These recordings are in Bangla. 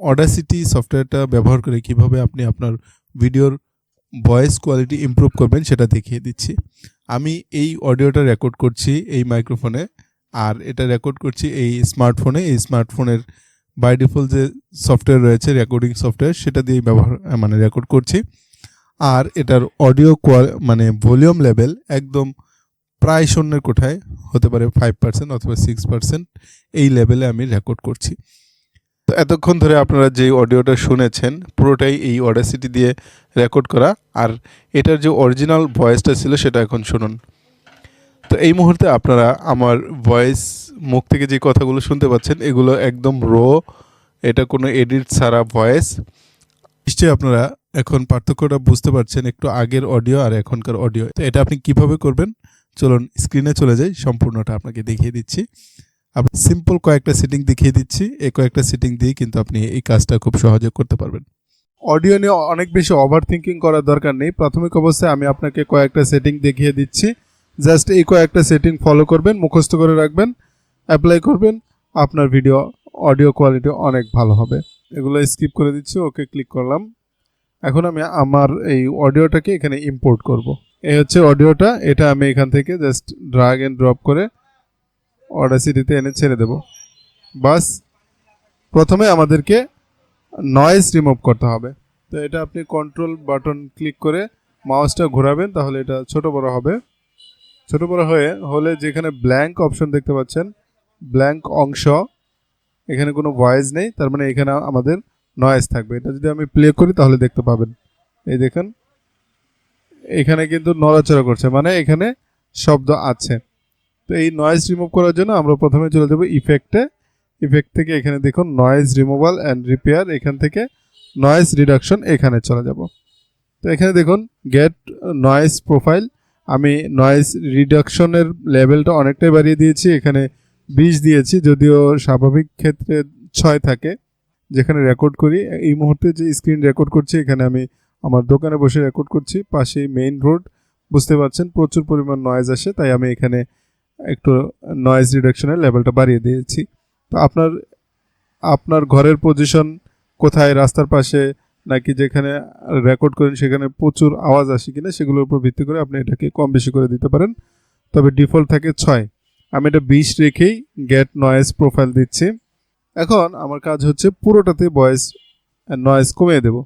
অডাসিটি সফটওয়্যারটা ব্যবহার করে কীভাবে আপনি আপনার ভিডিওর ভয়েস কোয়ালিটি ইমপ্রুভ করবেন সেটা দেখিয়ে দিচ্ছি। আমি এই অডিওটা রেকর্ড করছি এই মাইক্রোফোনে আর এটা রেকর্ড করছি এই স্মার্টফোনে এই স্মার্টফোনের বাই ডিফল্ট যে সফটওয়্যার রয়েছে রেকর্ডিং সফটওয়্যার সেটা দিয়ে ব্যবহার মানে রেকর্ড করছি। আর এটার অডিও কোয়াল মানে ভলিউম লেভেল একদম প্রায় শূন্যের কোঠায়, হতে পারে ফাইভ পার্সেন্ট অথবা সিক্স পার্সেন্ট এই লেভেলে আমি রেকর্ড করছি। তো এতক্ষণ ধরে আপনারা যে অডিওটা শুনেছেন, পুরোটাই এই অডাসিটি দিয়ে রেকর্ড করা। আর এটার যে অরিজিনাল ভয়েসটা ছিল সেটা এখন শুনুন। তো এই মুহূর্তে আপনারা আমার ভয়েস মুখ থেকে যে কথাগুলো শুনতে পাচ্ছেন, এগুলো একদম রো এটা কোনো এডিট ছাড়া ভয়েস নিশ্চয়ই আপনারা এখন পার্থক্যটা বুঝতে পারছেন একটু আগের অডিও আর এখনকার অডিও তো এটা আপনি কীভাবে করবেন? চলুন স্ক্রিনে চলে যাই, সম্পূর্ণটা আপনাকে দেখিয়ে দিচ্ছি। আপনি সিম্পল কয়েকটা সেটিং দেখিয়ে দিচ্ছি। এই কয়েকটা সেটিং দিয়ে কিন্তু আপনি এই কাজটা খুব সহজে করতে পারবেন। অডিও নিয়ে অনেক বেশি ওভার থিঙ্কিং করার দরকার নেই। প্রাথমিক অবস্থায় আমি আপনাকে কয়েকটা সেটিং দেখিয়ে দিচ্ছি। জাস্ট এই কয়েকটা সেটিং ফলো করবেন, মুখস্থ করে রাখবেন অ্যাপ্লাই করবেন। আপনার ভিডিও অডিও কোয়ালিটি অনেক ভালো হবে। এগুলো স্কিপ করে দিচ্ছি, ওকে ক্লিক করলাম। এখন আমি আমার এই অডিওটাকে এখানে ইম্পোর্ট করব। এই হচ্ছে অডিওটা এটা আমি এখান থেকে জাস্ট ড্রাগ এন্ড ড্রপ করে অডাসিটিতে এনে ছেড়ে দেব। বাস, প্রথমে আমাদেরকে নয়েজ রিমুভ করতে হবে। তো এটা আপনি কন্ট্রোল বাটন ক্লিক করে মাউসটা ঘোরাবেন, তাহলে এটা ছোট বড় হবে। ছোট বড় হয়ে, হলে যেখানে ব্ল্যাঙ্ক অপশন দেখতে পাচ্ছেন ব্ল্যাঙ্ক অংশ, এখানে কোনো ভয়েস নেই, তার মানে এখানে আমাদের নয়েজ থাকবে। এটা যদি আমি প্লে করি, তাহলে দেখতে পাবেন। এই দেখেন, এখানে কিন্তু নড়াচড়া করছে মানে এখানে শব্দ আছে। তো এই নয়েজ রিমুভ করার জন্য আমরা প্রথমে চলে যাব ইফেক্টে ইফেক্ট থেকে এখানে দেখুন নয়েজ রিমুভাল অ্যান্ড রিপেয়ার এখান থেকে নয়েজ রিডাকশন এখানে চলে যাব। তো এখানে দেখুন গেট নয়েজ প্রোফাইল আমি নয়েজ রিডাকশনের লেভেলটা অনেকটাই বাড়িয়ে দিয়েছি, এখানে বিশ দিয়েছি, যদিও স্বাভাবিক ক্ষেত্রে ছয় থাকে। যেখানে রেকর্ড করি, এই মুহূর্তে যে স্ক্রিন রেকর্ড করছি, এখানে আমি আমার দোকানে বসে রেকর্ড করছি, পাশেই মেইন রোড বুঝতে পারছেন? প্রচুর পরিমাণ নয়েজ আসে, তাই আমি এখানে একটু নয়েজ রিডাকশনের লেভেলটা বাড়িয়ে দিয়েছি। তো আপনার আপনার ঘরের পজিশন কোথায়, রাস্তার পাশে, নাকি যেখানে রেকর্ড করেন সেখানে প্রচুর আওয়াজ আসে কিনা সেগুলোর উপর ভিত্তি করে আপনি এটাকে কম বেশি করে দিতে পারেন। তবে ডিফল্ট থাকে ছয়। আমি এটা বিশ রেখেই গেট নয়েজ প্রোফাইল দিচ্ছি। এখন আমার কাজ হচ্ছে পুরোটাতে ভয়েস নয়েজ কমিয়ে দেব।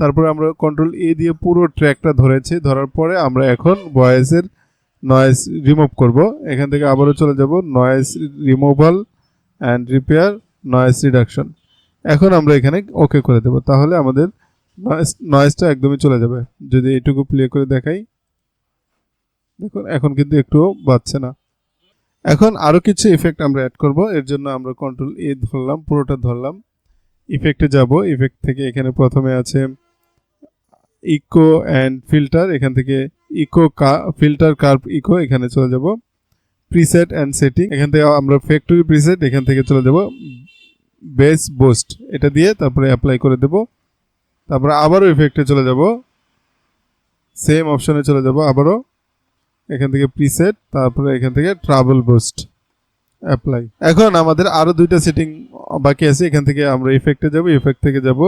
তারপরে আমরা কন্ট্রোল এ দিয়ে পুরো ট্র্যাকটা ধরেছি। ধরার পরে আমরা এখন ভয়েসের নয়েজ রিমুভ করব। এখান থেকে আবারও চলে যাব noise removal and repair noise reduction এখন আমরা এখানে ওকে করে দেব। তাহলে আমাদের নয়েজ নয়েজটা একদমই চলে যাবে। যদি এইটুকু প্লে করে দেখাই। দেখুন, এখন কিন্তু একটুও বাজছে না। এখন আরও কিছু ইফেক্ট আমরা অ্যাড করব। এর জন্য আমরা কন্ট্রোল এ ধরলাম, পুরোটা ধরলাম। ইফেক্টে যাব। ইফেক্ট থেকে এখানে প্রথমে আছে ইকো অ্যান্ড ফিল্টার এখান থেকে ইকো ফিল্টার কার্ভ ইকো এখানে চলে যাব। প্রিসেট অ্যান্ড সেটিং এখান থেকে আমরা ফ্যাক্টরি প্রিসেট এখান থেকে চলে যাব। বেস বোস্ট এটা দিয়ে তারপরে অ্যাপ্লাই করে দেব। তারপরে আবারও ইফেক্টে চলে যাব। সেম অপশনে চলে যাব আবারও। এখান থেকে প্রিসেট তারপরে এখান থেকে ট্রাভেল বোস্ট অ্যাপ্লাই এখন আমাদের আরও দুইটা সেটিং বাকি আছে। এখান থেকে আমরা ইফেক্টে যাব ইফেক্ট থেকে যাব।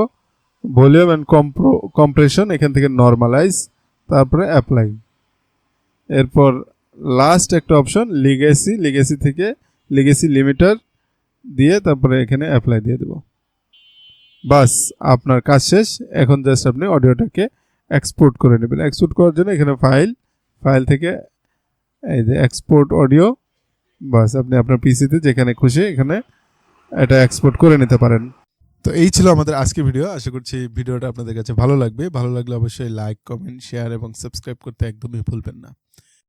ভলিউম অ্যান্ড কম্প্রো, কম্প্রেশন, এখান থেকে নর্মালাইজ তারপরে অ্যাপ্লাই এরপর লাস্ট একটা অপশন লিগেসি লিগেসি থেকে লিগেসি লিমিটার দিয়ে তারপরে এখানে অ্যাপ্লাই দিয়ে দেব। বাস, আপনার কাজ শেষ। এখন জাস্ট আপনি অডিওটাকে এক্সপোর্ট করে নেবেন। এক্সপোর্ট করার জন্য এখানে ফাইল ফাইল থেকে এই যে এক্সপোর্ট অডিও বাস আপনি আপনার পিসিতে যেখানে খুশি এখানে এটা এক্সপোর্ট করে নিতে পারেন। তো এই ছিল আমাদের আজকের ভিডিও আশা করছি ভিডিওটা আপনাদের কাছে ভালো লাগবে। ভালো লাগলে অবশ্যই লাইক কমেন্ট শেয়ার এবং সাবস্ক্রাইব করতে একদমই ভুলবেন না।